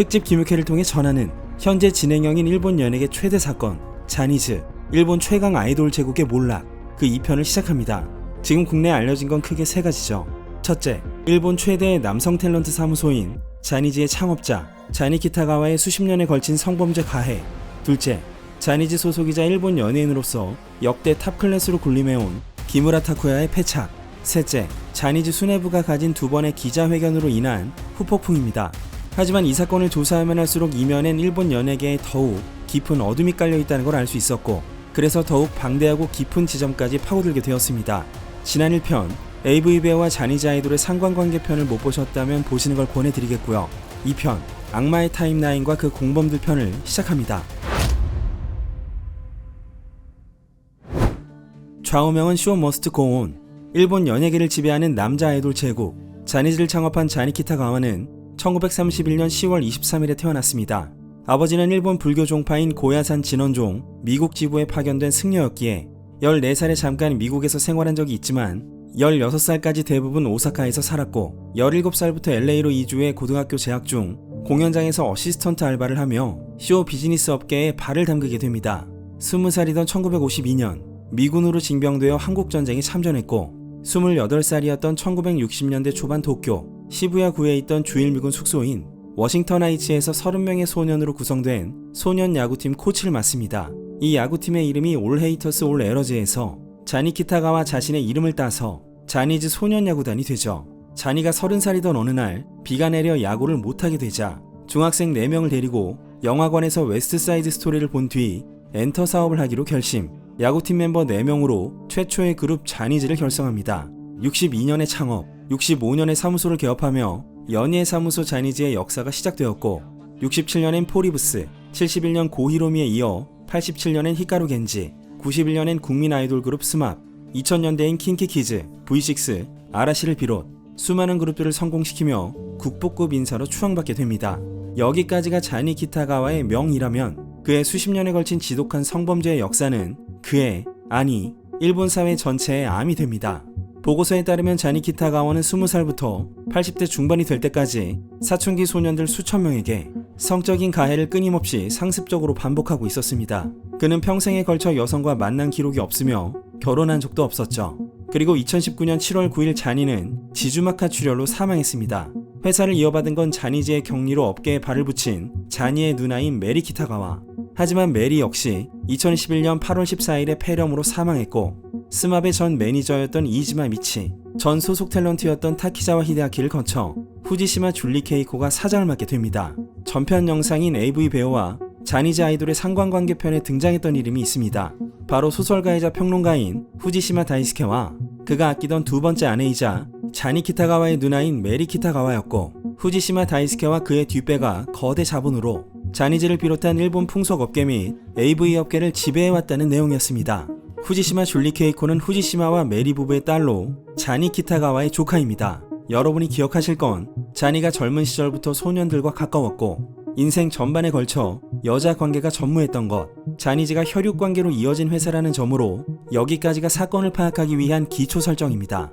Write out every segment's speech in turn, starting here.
특집 기획회를 통해 전하는 현재 진행형인 일본 연예계 최대 사건 자니즈 일본 최강 아이돌 제국의 몰락 그 2편을 시작합니다. 지금 국내에 알려진 건 크게 세 가지죠. 첫째, 일본 최대의 남성 탤런트 사무소인 자니즈의 창업자 자니 키타가와의 수십 년에 걸친 성범죄 가해. 둘째, 자니즈 소속이자 일본 연예인으로서 역대 탑 클래스로 군림해온 기무라 타쿠야의 패착. 셋째, 자니즈 수뇌부가 가진 두 번의 기자회견으로 인한 후폭풍입니다. 하지만 이 사건을 조사하면 할수록 이면엔 일본 연예계에 더욱 깊은 어둠이 깔려 있다는 걸 알 수 있었고, 그래서 더욱 방대하고 깊은 지점까지 파고들게 되었습니다. 지난 1편, AV 배우와 자니즈 아이돌의 상관관계 편을 못 보셨다면 보시는 걸 권해드리겠고요. 2편, 악마의 타임라인과 그 공범들 편을 시작합니다. 좌우명은 쇼 머스트 고온 일본 연예계를 지배하는 남자 아이돌 제국 자니즈를 창업한 자니키타 가와는 1931년 10월 23일에 태어났습니다. 아버지는 일본 불교 종파인 고야산 진원종 미국 지부에 파견된 승려였기에 14살에 잠깐 미국에서 생활한 적이 있지만 16살까지 대부분 오사카에서 살았고 17살부터 LA로 이주해 고등학교 재학 중 공연장에서 어시스턴트 알바를 하며 쇼 비즈니스 업계에 발을 담그게 됩니다. 20살이던 1952년 미군으로 징병되어 한국전쟁에 참전했고 28살이었던 1960년대 초반 도쿄 시부야 구에 있던 주일미군 숙소인 워싱턴 하이츠에서 30명의 소년으로 구성된 소년 야구팀 코치를 맡습니다. 이 야구팀의 이름이 올 헤이터스 올 에러즈에서 자니 키타가와 자신의 이름을 따서 자니즈 소년 야구단이 되죠. 자니가 30살이던 어느 날 비가 내려 야구를 못하게 되자 중학생 4명을 데리고 영화관에서 웨스트사이드 스토리를 본 뒤 엔터 사업을 하기로 결심. 야구팀 멤버 4명으로 최초의 그룹 자니즈를 결성합니다. 62년에 창업, 65년에 사무소를 개업하며 연예 사무소 자니즈의 역사가 시작되었고 67년엔 포리브스, 71년 고히로미에 이어 87년엔 히카루 겐지, 91년엔 국민 아이돌 그룹 스맙, 2000년대엔 킹키키즈, V6, 아라시를 비롯 수많은 그룹들을 성공시키며 국보급 인사로 추앙받게 됩니다. 여기까지가 자니 키타가와의 명이라면 그의 수십 년에 걸친 지독한 성범죄의 역사는 그의 아니 일본 사회 전체의 암이 됩니다. 보고서에 따르면 자니 키타 가와는 20살부터 80대 중반이 될 때까지 사춘기 소년들 수천 명에게 성적인 가해를 끊임없이 상습적으로 반복하고 있었습니다. 그는 평생에 걸쳐 여성과 만난 기록이 없으며 결혼한 적도 없었죠. 그리고 2019년 7월 9일 자니는 지주마카 출혈로 사망했습니다. 회사를 이어받은 건 자니즈의 격리로 어깨에 발을 붙인 자니의 누나인 메리 키타가와 하지만 메리 역시 2011년 8월 14일에 폐렴으로 사망했고 스마베 전 매니저였던 이지마 미치, 전 소속 탤런트였던 타키자와 히데아키를 거쳐 후지시마 줄리 케이코가 사장을 맡게 됩니다. 전편 영상인 AV 배우와 자니즈 아이돌의 상관관계 편에 등장했던 이름이 있습니다. 바로 소설가이자 평론가인 후지시마 다이스케와 그가 아끼던 두 번째 아내이자 자니 키타가와의 누나인 메리 키타가와였고 후지시마 다이스케와 그의 뒷배가 거대 자본으로 자니즈를 비롯한 일본 풍속 업계 및 AV 업계를 지배해왔다는 내용이었습니다. 후지시마 줄리 케이코는 후지시마와 메리 부부의 딸로 자니 키타가와의 조카입니다. 여러분이 기억하실 건 자니가 젊은 시절부터 소년들과 가까웠고 인생 전반에 걸쳐 여자 관계가 전무했던 것, 자니즈가 혈육 관계로 이어진 회사라는 점으로 여기까지가 사건을 파악하기 위한 기초 설정입니다.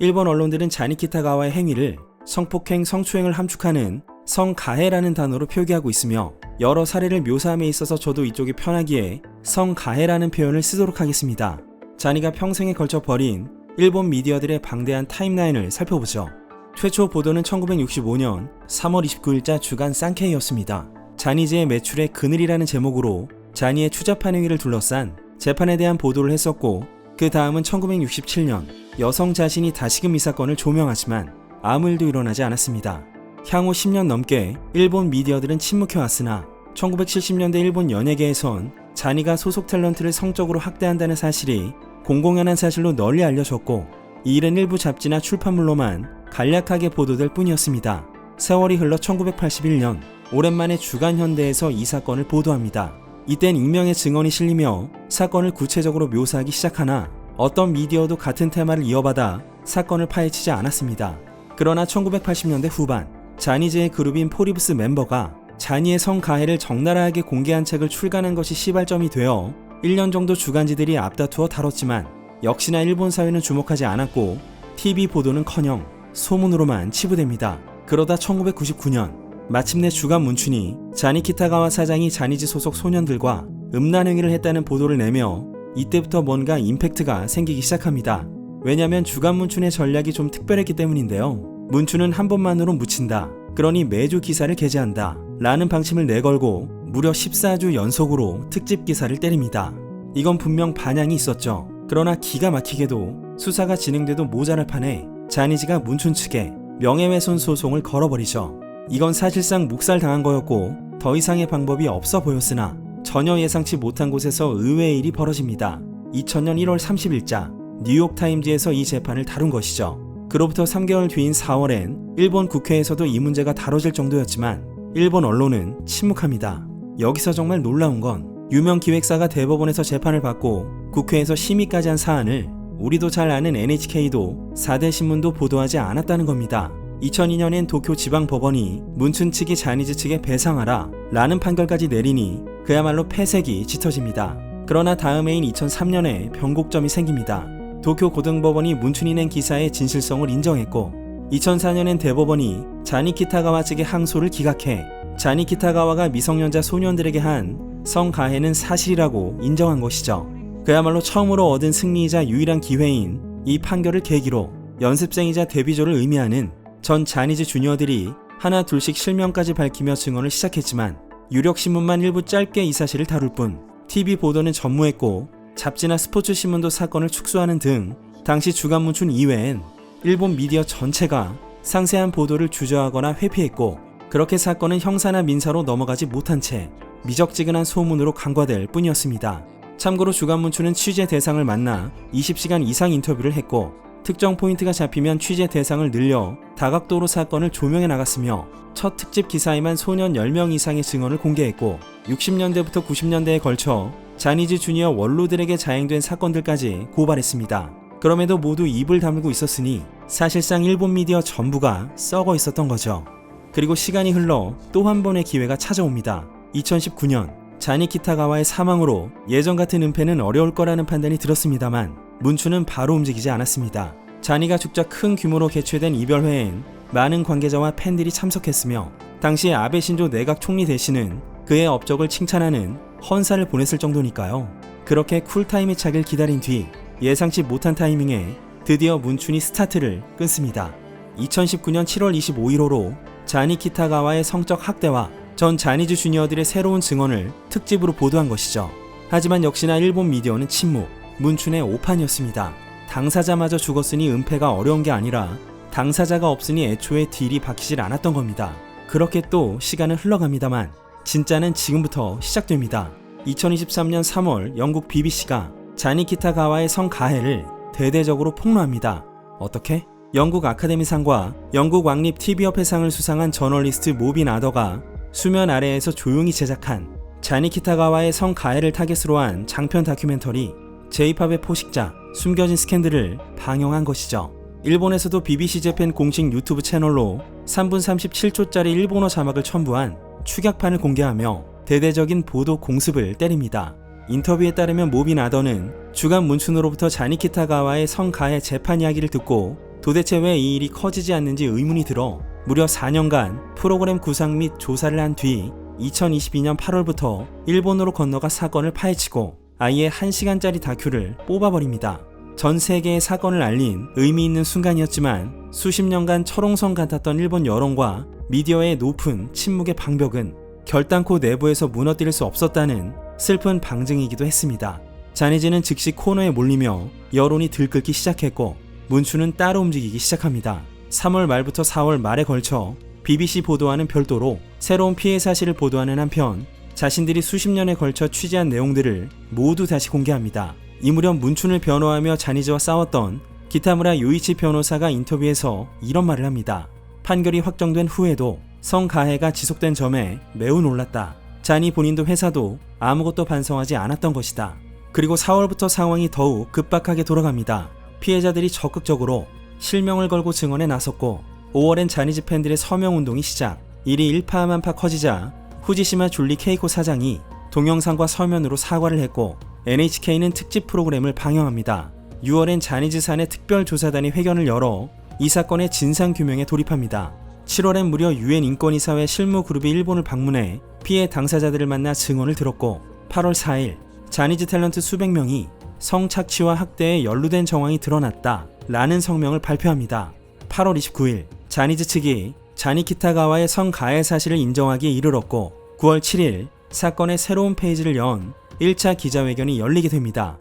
일본 언론들은 자니 키타가와의 행위를 성폭행, 성추행을 함축하는 성가해라는 단어로 표기하고 있으며 여러 사례를 묘사함에 있어서 저도 이쪽이 편하기에 성가해라는 표현을 쓰도록 하겠습니다. 자니가 평생에 걸쳐 벌인 일본 미디어들의 방대한 타임라인을 살펴보죠. 최초 보도는 1965년 3월 29일자 주간 쌍케이였습니다. 자니즈의 매출의 그늘이라는 제목으로 자니의 추잡한 행위를 둘러싼 재판에 대한 보도를 했었고 그 다음은 1967년 여성 자신이 다시금 이 사건을 조명하지만 아무 일도 일어나지 않았습니다. 향후 10년 넘게 일본 미디어들은 침묵해왔으나 1970년대 일본 연예계에선 자니가 소속 탤런트를 성적으로 학대한다는 사실이 공공연한 사실로 널리 알려졌고 이 일은 일부 잡지나 출판물로만 간략하게 보도될 뿐이었습니다. 세월이 흘러 1981년 오랜만에 주간 현대에서 이 사건을 보도합니다. 이땐 익명의 증언이 실리며 사건을 구체적으로 묘사하기 시작하나 어떤 미디어도 같은 테마를 이어받아 사건을 파헤치지 않았습니다. 그러나 1980년대 후반 자니즈의 그룹인 포리브스 멤버가 자니의 성가해를 적나라하게 공개한 책을 출간한 것이 시발점이 되어 1년 정도 주간지들이 앞다투어 다뤘지만 역시나 일본 사회는 주목하지 않았고 TV 보도는 커녕 소문으로만 치부됩니다. 그러다 1999년 마침내 주간 문춘이 자니 키타가와 사장이 자니즈 소속 소년들과 음란 행위를 했다는 보도를 내며 이때부터 뭔가 임팩트가 생기기 시작합니다. 왜냐면 주간 문춘의 전략이 좀 특별했기 때문인데요. 문춘은 한 번만으로 묻힌다. 그러니 매주 기사를 게재한다. 라는 방침을 내걸고 무려 14주 연속으로 특집 기사를 때립니다. 이건 분명 반향이 있었죠. 그러나 기가 막히게도 수사가 진행돼도 모자랄 판에 자니지가 문춘 측에 명예훼손 소송을 걸어버리죠. 이건 사실상 묵살당한 거였고 더 이상의 방법이 없어 보였으나 전혀 예상치 못한 곳에서 의외의 일이 벌어집니다. 2000년 1월 30일자 뉴욕타임즈에서 이 재판을 다룬 것이죠. 그로부터 3개월 뒤인 4월엔 일본 국회에서도 이 문제가 다뤄질 정도였지만 일본 언론은 침묵합니다. 여기서 정말 놀라운 건 유명 기획사가 대법원에서 재판을 받고 국회에서 심의까지 한 사안을 우리도 잘 아는 NHK도 4대 신문도 보도하지 않았다는 겁니다. 2002년엔 도쿄 지방법원이 문춘 측이 자니즈 측에 배상하라 라는 판결까지 내리니 그야말로 폐색이 짙어집니다. 그러나 다음해인 2003년에 변곡점이 생깁니다. 도쿄 고등법원이 문춘이 낸 기사의 진실성을 인정했고 2004년엔 대법원이 자니 키타가와 측의 항소를 기각해 자니 키타가와가 미성년자 소년들에게 한 성가해는 사실이라고 인정한 것이죠. 그야말로 처음으로 얻은 승리이자 유일한 기회인 이 판결을 계기로 연습생이자 데뷔조를 의미하는 전 자니즈 주니어들이 하나 둘씩 실명까지 밝히며 증언을 시작했지만 유력 신문만 일부 짧게 이 사실을 다룰 뿐 TV 보도는 전무했고 잡지나 스포츠 신문도 사건을 축소하는 등 당시 주간 문춘 이외엔 일본 미디어 전체가 상세한 보도를 주저하거나 회피했고 그렇게 사건은 형사나 민사로 넘어가지 못한 채 미적지근한 소문으로 간과될 뿐이었습니다. 참고로 주간 문춘은 취재 대상을 만나 20시간 이상 인터뷰를 했고 특정 포인트가 잡히면 취재 대상을 늘려 다각도로 사건을 조명해 나갔으며 첫 특집 기사에만 소년 10명 이상의 증언을 공개했고 60년대부터 90년대에 걸쳐 자니즈 주니어 원로들에게 자행된 사건들까지 고발했습니다. 그럼에도 모두 입을 다물고 있었으니 사실상 일본 미디어 전부가 썩어 있었던 거죠. 그리고 시간이 흘러 또 한 번의 기회가 찾아옵니다. 2019년 자니 키타가와의 사망으로 예전 같은 은폐는 어려울 거라는 판단이 들었습니다만 문추는 바로 움직이지 않았습니다. 자니가 죽자 큰 규모로 개최된 이별회엔 많은 관계자와 팬들이 참석했으며 당시 아베 신조 내각 총리 대신은 그의 업적을 칭찬하는 헌사를 보냈을 정도니까요. 그렇게 쿨타임이 차길 기다린 뒤 예상치 못한 타이밍에 드디어 문춘이 스타트를 끊습니다. 2019년 7월 25일호로 자니 키타가와의 성적 학대와 전 자니즈 주니어들의 새로운 증언을 특집으로 보도한 것이죠. 하지만 역시나 일본 미디어는 침묵, 문춘의 오판이었습니다. 당사자마저 죽었으니 은폐가 어려운 게 아니라 당사자가 없으니 애초에 딜이 박히질 않았던 겁니다. 그렇게 또 시간은 흘러갑니다만 진짜는 지금부터 시작됩니다. 2023년 3월 영국 BBC가 자니 키타 가와의 성가해를 대대적으로 폭로합니다. 어떻게? 영국 아카데미상과 영국 왕립 TV협회상을 수상한 저널리스트 모빈 아더가 수면 아래에서 조용히 제작한 자니 키타 가와의 성가해를 타겟으로 한 장편 다큐멘터리 제이팝의 포식자 숨겨진 스캔들을 방영한 것이죠. 일본에서도 BBC 재팬 공식 유튜브 채널로 3분 37초짜리 일본어 자막을 첨부한 축약판을 공개하며 대대적인 보도 공습을 때립니다. 인터뷰에 따르면 모빈 아더는 주간 문춘으로부터 자니키타가와의 성가해 재판 이야기를 듣고 도대체 왜 이 일이 커지지 않는지 의문이 들어 무려 4년간 프로그램 구상 및 조사를 한 뒤 2022년 8월부터 일본으로 건너가 사건을 파헤치고 아예 1시간짜리 다큐를 뽑아버립니다. 전 세계에 사건을 알린 의미 있는 순간이었지만 수십 년간 철옹성 같았던 일본 여론과 미디어의 높은 침묵의 방벽은 결단코 내부에서 무너뜨릴 수 없었다는 슬픈 방증이기도 했습니다. 자니즈는 즉시 코너에 몰리며 여론이 들끓기 시작했고 문추는 따로 움직이기 시작합니다. 3월 말부터 4월 말에 걸쳐 BBC 보도와는 별도로 새로운 피해 사실을 보도하는 한편 자신들이 수십 년에 걸쳐 취재한 내용들을 모두 다시 공개합니다. 이 무렵 문춘을 변호하며 자니즈와 싸웠던 기타무라 요이치 변호사가 인터뷰에서 이런 말을 합니다. 판결이 확정된 후에도 성가해가 지속된 점에 매우 놀랐다. 자니 본인도 회사도 아무것도 반성하지 않았던 것이다. 그리고 4월부터 상황이 더욱 급박하게 돌아갑니다. 피해자들이 적극적으로 실명을 걸고 증언에 나섰고 5월엔 자니즈 팬들의 서명 운동이 시작. 일이 일파만파 커지자 후지시마 줄리 케이코 사장이 동영상과 서면으로 사과를 했고 NHK는 특집 프로그램을 방영합니다. 6월엔 자니즈산의 특별조사단이 회견을 열어 이 사건의 진상 규명에 돌입합니다. 7월엔 무려 유엔 인권이사회 실무 그룹이 일본을 방문해 피해 당사자들을 만나 증언을 들었고 8월 4일 자니즈 탤런트 수백 명이 성착취와 학대에 연루된 정황이 드러났다 라는 성명을 발표합니다. 8월 29일 자니즈 측이 자니키타가와의 성가해 사실을 인정하기에 이르렀고 9월 7일 사건의 새로운 페이지를 연 1차 기자회견이 열리게 됩니다.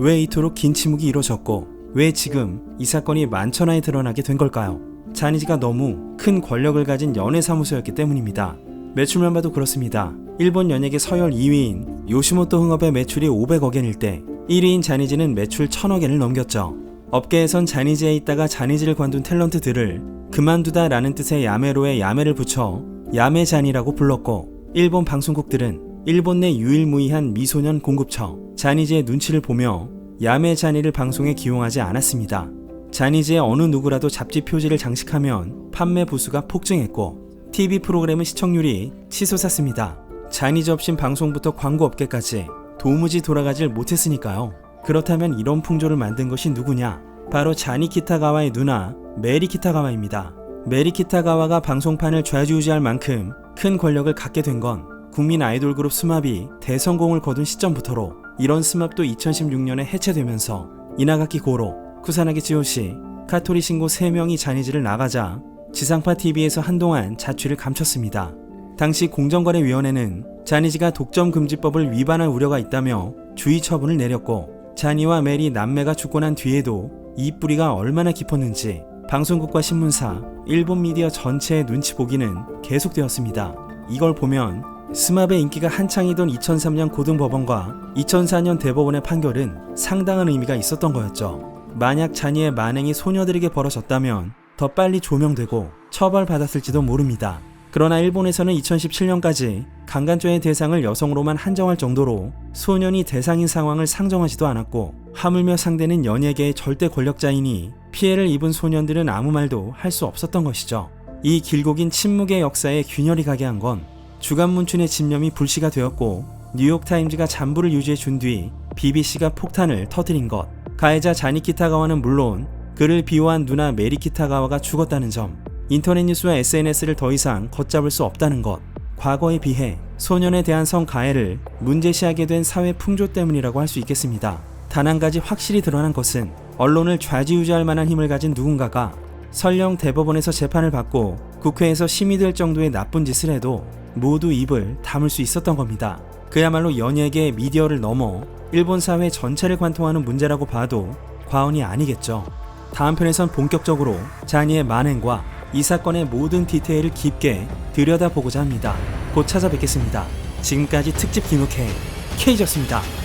왜 이토록 긴 침묵이 이루어졌고 왜 지금 이 사건이 만천하에 드러나게 된 걸까요? 자니즈가 너무 큰 권력을 가진 연예사무소였기 때문입니다. 매출만 봐도 그렇습니다. 일본 연예계 서열 2위인 요시모토 흥업의 매출이 500억엔일 때 1위인 자니즈는 매출 1000억엔을 넘겼죠. 업계에선 자니즈에 있다가 자니즈를 관둔 탤런트들을 그만두다 라는 뜻의 야메로에 야메를 붙여 야메잔이라고 불렀고 일본 방송국들은 일본 내 유일무이한 미소년 공급처 자니즈의 눈치를 보며 야메자니를 방송에 기용하지 않았습니다. 자니즈의 어느 누구라도 잡지 표지를 장식하면 판매 부수가 폭증했고 TV 프로그램의 시청률이 치솟았습니다. 자니즈 없인 방송부터 광고 업계까지 도무지 돌아가질 못했으니까요. 그렇다면 이런 풍조를 만든 것이 누구냐? 바로 자니 키타가와의 누나 메리 키타가와입니다. 메리 키타가와가 방송판을 좌지우지할 만큼 큰 권력을 갖게 된 건 국민 아이돌 그룹 스마비 대성공을 거둔 시점부터로 이런 스맙도 2016년에 해체되면서 이나가키 고로, 쿠사나기 지오시, 카토리 신고 3명이 자니즈를 나가자 지상파 TV에서 한동안 자취를 감췄습니다. 당시 공정거래위원회는 자니즈가 독점금지법을 위반할 우려가 있다며 주의 처분을 내렸고 자니와 메리 남매가 죽고 난 뒤에도 이 뿌리가 얼마나 깊었는지 방송국과 신문사, 일본 미디어 전체의 눈치 보기는 계속되었습니다. 이걸 보면 스마브의 인기가 한창이던 2003년 고등법원과 2004년 대법원의 판결은 상당한 의미가 있었던 거였죠. 만약 자니의 만행이 소녀들에게 벌어졌다면 더 빨리 조명되고 처벌받았을지도 모릅니다. 그러나 일본에서는 2017년까지 강간죄의 대상을 여성으로만 한정할 정도로 소년이 대상인 상황을 상정하지도 않았고 하물며 상대는 연예계의 절대 권력자이니 피해를 입은 소년들은 아무 말도 할 수 없었던 것이죠. 이 길고 긴 침묵의 역사에 균열이 가게 한 건 주간 문춘의 집념이 불씨가 되었고 뉴욕타임즈가 잠부를 유지해 준 뒤 BBC가 폭탄을 터뜨린 것. 가해자 자니 키타가와는 물론 그를 비호한 누나 메리 키타가와가 죽었다는 점. 인터넷 뉴스와 SNS를 더 이상 걷잡을 수 없다는 것. 과거에 비해 소년에 대한 성가해를 문제시하게 된 사회 풍조 때문이라고 할 수 있겠습니다. 단 한 가지 확실히 드러난 것은 언론을 좌지우지할 만한 힘을 가진 누군가가 설령 대법원에서 재판을 받고 국회에서 심의될 정도의 나쁜 짓을 해도 모두 입을 다물 수 있었던 겁니다. 그야말로 연예계 미디어를 넘어 일본 사회 전체를 관통하는 문제라고 봐도 과언이 아니겠죠. 다음 편에선 본격적으로 자니의 만행과 이 사건의 모든 디테일을 깊게 들여다보고자 합니다. 곧 찾아뵙겠습니다. 지금까지 특집 김uk회 K였습니다.